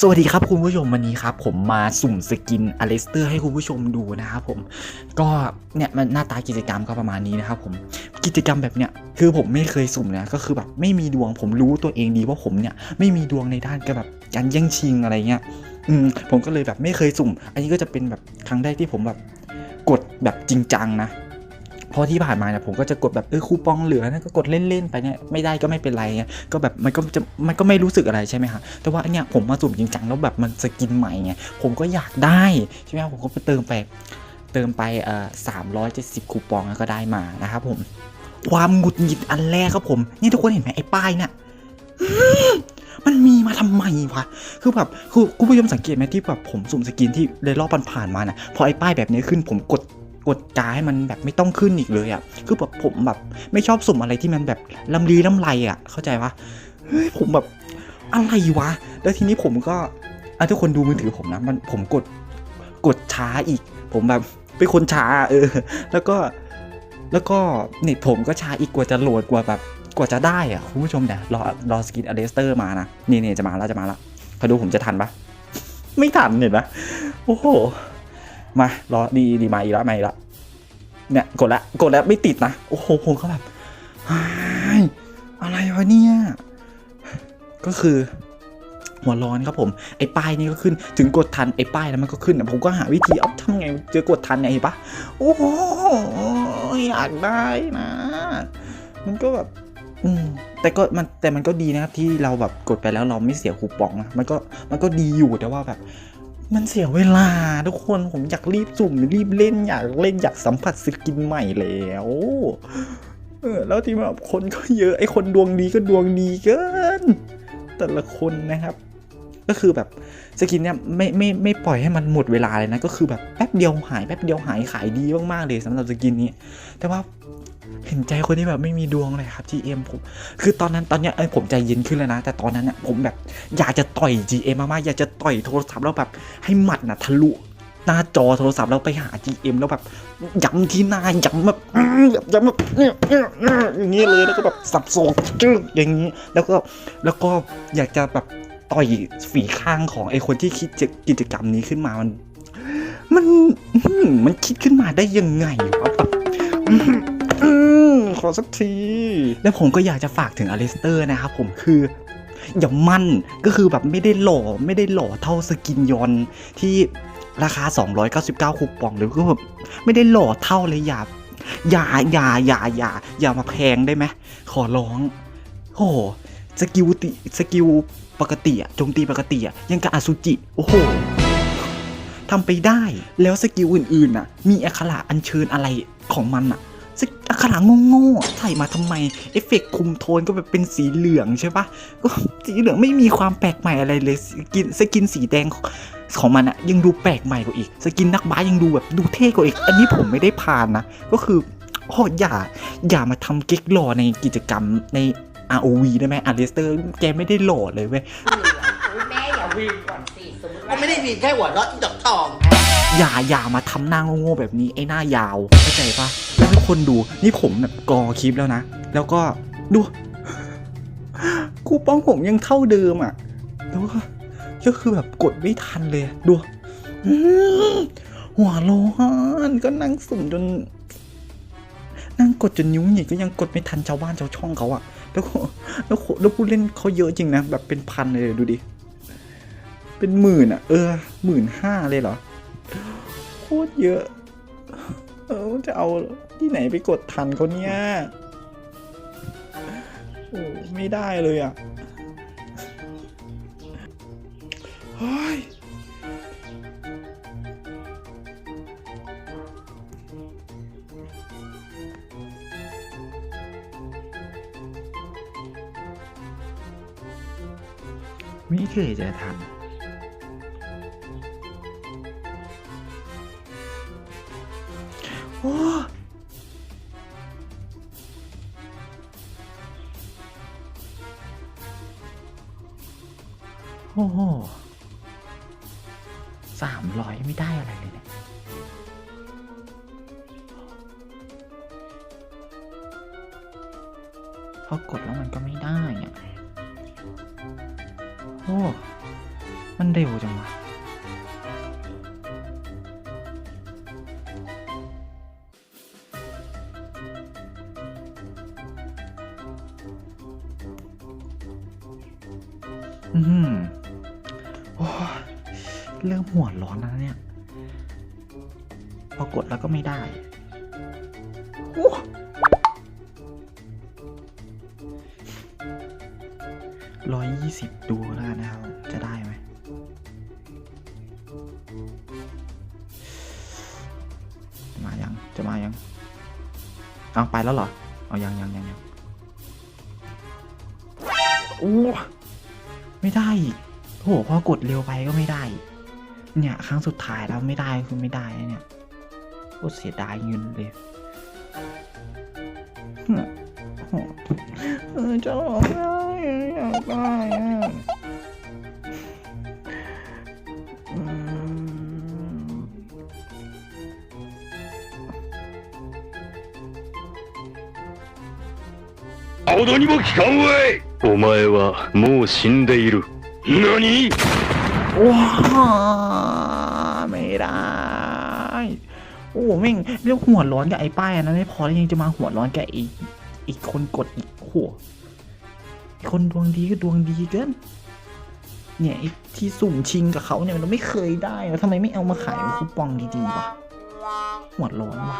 สวัสดีครับคุณผู้ชมวันนี้ครับผมมาสุ่มสกินอเลสเตอร์ให้คุณผู้ชมดูนะครับผมก็เนี่ยมันหน้าตากิจกรรมก็ประมาณนี้นะครับผมกิจกรรมแบบเนี้ยคือผมไม่เคยสุ่มนะก็คือแบบไม่มีดวงผมรู้ตัวเองดีว่าผมเนี่ยไม่มีดวงในด้านการแบบการแย่งชิงอะไรเงี้ยอืมผมก็เลยแบบไม่เคยสุ่ม อันนี้ก็จะเป็นแบบครั้งแรกที่ผมแบบกดแบบจริงจังนะ เพราะที่ผ่านมาเนี่ยผมก็จะกดแบบเออคูปองเหลือนะก็กดเล่นๆไปเนี่ยไม่ได้ก็ไม่เป็นไรไงก็แบบมันก็จะมันก็ไม่รู้สึกอะไรใช่ไหมฮะแต่ว่าเนี่ยผมมาสุ่มจริงจังแล้วแบบมันสกินใหม่ไงผมก็อยากได้ใช่ไหมผมก็ไปเติมไปเติมไปเอ่อสามร้อยเจ็ดสิบคูปองแล้วก็ได้มานะครับผมความหงุดหงิดอันแรกครับผม นี่ทุกคนเห็นไหมไอ้ป้ายเนี่ยมันมีมาทำไมวะ คือแบบคือคุณผู้ชมสังเกตไหมที่แบบผมสุ่มสกินที่ในรอบผ่านๆมาน่ะพอไอ้ป้ายแบบนี้ขึ้นผมกด กดกาให้มันแบบไม่ต้องขึ้นอีกเลยอะ่ะ คือแบบผมแบบไม่ชอบสุ่มอะไรที่มันแบบลำลีลำไรอะ่ะ เข้าใจปะเฮ้ยผมแบบอะไรวะ แล้วทีนี้ผมก็อะทุกคนดูมือถือผมนะ มันผมกดกดช้าอีก ผมแบบเป็นคนช้าเออ แล้วก็แล้วก็เน็ตผมก็ช้าอีกกว่าจะโหลดกว่าแบบกว่าจะได้อะ่ะคุณผู้ชมเนี่ยรอรอสกินอเลสเตอร์มานะ นี่นี่จะมาแล้วจะมาแล้วคอดูผมจะทันปะไม่ทันเห็นปะโอ้โห มารอดีดีมาอีกแล้วมาอีกแล้วเนี่ยกดละกดแล้วไม่ติดนะโอ้โหผมก็แบบอะไรวะเนี่ยก็คือหัวร้อนครับผมไอ้ป้ายนี่ก็ขึ้นถึงกดทันไอ้ป้ายแล้วมันก็ขึ้นอะผมก็หาวิธีเอาทำไงเจอกดทันเนี่ยเห็นปะโอ้โหอยากได้นะ มันก็แบบอืมแต่ก็มันแต่มันก็ดีนะครับที่เราแบบกดไปแล้วเราไม่เสียคูปองนะมันก็มันก็ดีอยู่แต่ว่าแบบ มันเสียเวลาทุกคนผมอยากรีบสุ่มรีบเล่นอยากเล่นอยากสัมผัสสกินใหม่แล้วเออแล้วที่แบบคนก็เยอะไอ้คนดวงดีก็ดวงดีเกิน แต่ละคนนะครับ ก็คือแบบสกินเนี่ยไม่ไม่ไม่ปล่อยให้มันหมดเวลาเลยนะก็คือแบบแป๊บเดียวหายแป๊บเดียวหายขายดีมากๆเลยสำหรับสกินนี้ แต่ว่า เห็นใจคนที่แบบไม่มีดวงเลยครับ GM ผม คือตอนนั้นตอนเนี้ยเอ้ยผมใจเย็นขึ้นแล้วนะ แต่ตอนนั้นเนี่ยผมแบบอยากจะต่อย GM มากๆอยากจะต่อยโทรศัพท์แล้วแบบให้หมัดน่ะทะลุหน้าจอโทรศัพท์แล้วไปหา GM แล้วแบบย้ำที่หน้าย้ำแบบย้ำแบบเนี่ยเนี่ยอย่างนี้เลยแล้วก็แบบสับโศกจึ๊กอย่างนี้ แล้วก็แล้วก็อยากจะแบบต่อยฝีข้างของไอ้คนที่คิดจกิจกรรมนี้ขึ้นมามัน มันมันคิดขึ้นมาได้ยังไงวะแบบ ขอสักที แล้วผมก็อยากจะฝากถึงอลิสเตอร์นะครับผมคืออย่ามั่นก็คือแบบไม่ได้หล่อไม่ได้หล่อเท่าสกินยอนที่ราคา 299 คูปองหรือก็แบบไม่ได้หล่อเท่าเลยอย่าอย่าอย่าอย่าอย่าอย่ามาแพงได้ไหมขอร้อง โอ้โหสกิลติสกิลปกติอะโจมตีปกติอะยังกับอสุจิ โอ้โหทำไปได้แล้วสกิลอื่นๆน่ะ มีอักขระอัญเชิญอะไรของมันอะ สกอักขระโง่ๆใส่มาทำไม เอฟเฟกต์คุมโทนก็แบบเป็นสีเหลืองใช่ปะก็สีเหลืองไม่มีความแปลกใหม่อะไรเลยสกินสกินสีแดงของของมันอะยังดูแปลกใหม่กว่าอีก สกินนักบาสยังดูแบบดูเท่กว่าอีก อันนี้ผมไม่ได้ผ่านนะ ก็คือโอ้อย่า อย่ามาทำเก๊กหล่อในกิจกรรมใน ROV ได้ไหมอาร์เรสเตอร์ แกไม่ได้หล่อเลยเว้ยแม่อย่าวิ่งก่อนสิสมมติก็ว่าไม่ได้มีแค่หัวเราะอีดอกทอง อย่าอย่ามาทำหน้าโง่ๆแบบนี้ไอ้หน้ายาวเข้าใจปะแล้วทุก คนดูนี่ผมแบบกอคลิปแล้วนะ แล้วก็ดู คูปองผมยังเท่าเดิมอะแล้วก็ก็คือแบบกดไม่ทันเลยดูหัวโลนก็นั่งสุ่มจน นั่งกดจนนิ้วหงิกก็ยังกดไม่ทันชาวบ้านชาวช่องเขาอะแล้วก็แล้วก็แล้วผู้เล่นเขาเยอะจริงนะแบบเป็นพันเลยดูดิ เป็นหมื่นอะเออหมื่นห้าเลยเหรอโคตรเยอะ จะเอาที่ไหนไปกดทันเขาเนี่ยโอ้ไม่ได้เลยอะเฮ้ยไม่เคยจะทำ โอ้โอ้โหสามร้อยไม่ได้อะไรเลยเนี่ยพอกดแล้วมันก็ไม่ได้อะโอ้มมันเร็วจังวะ อืมโอ้เริ่มหัวร้อนแล้วเนี่ย พอกดแล้วก็ไม่ได้ร้อยยี่สิบดูแล้วกันนะครับ จะได้ไหม มายัง จะมายัง เอาไปแล้วเหรอ เอายังยังยังยังโอ้ ไม่ได้อีกโหพอกดเร็วไปก็ไม่ได้ เนี่ยครั้งสุดท้ายแล้วไม่ได้คือไม่ได้นะเนี่ยโคตรเสียดายเงินเลยเออจะร้องไห้อยากได้อะอืม ほどにも聞かんわい お前はもう死んでいる。何 ว้าไม่ได้ โอ้แม่งเรื่องหัวร้อนกับไอ้ป้ายอันนั้นไม่พอแล้วยังจะมาหัวร้อนกับไอ้อีกคนกดอีกโอ้โหไอ้คนดวงดีก็ดวงดีเกิน เนี่ยไอ้ที่สุ่มชิงกับเขาเนี่ยมันไม่เคยได้อะทำไมไม่เอามาขายเป็นคูปองดีๆวะหัวร้อนวะ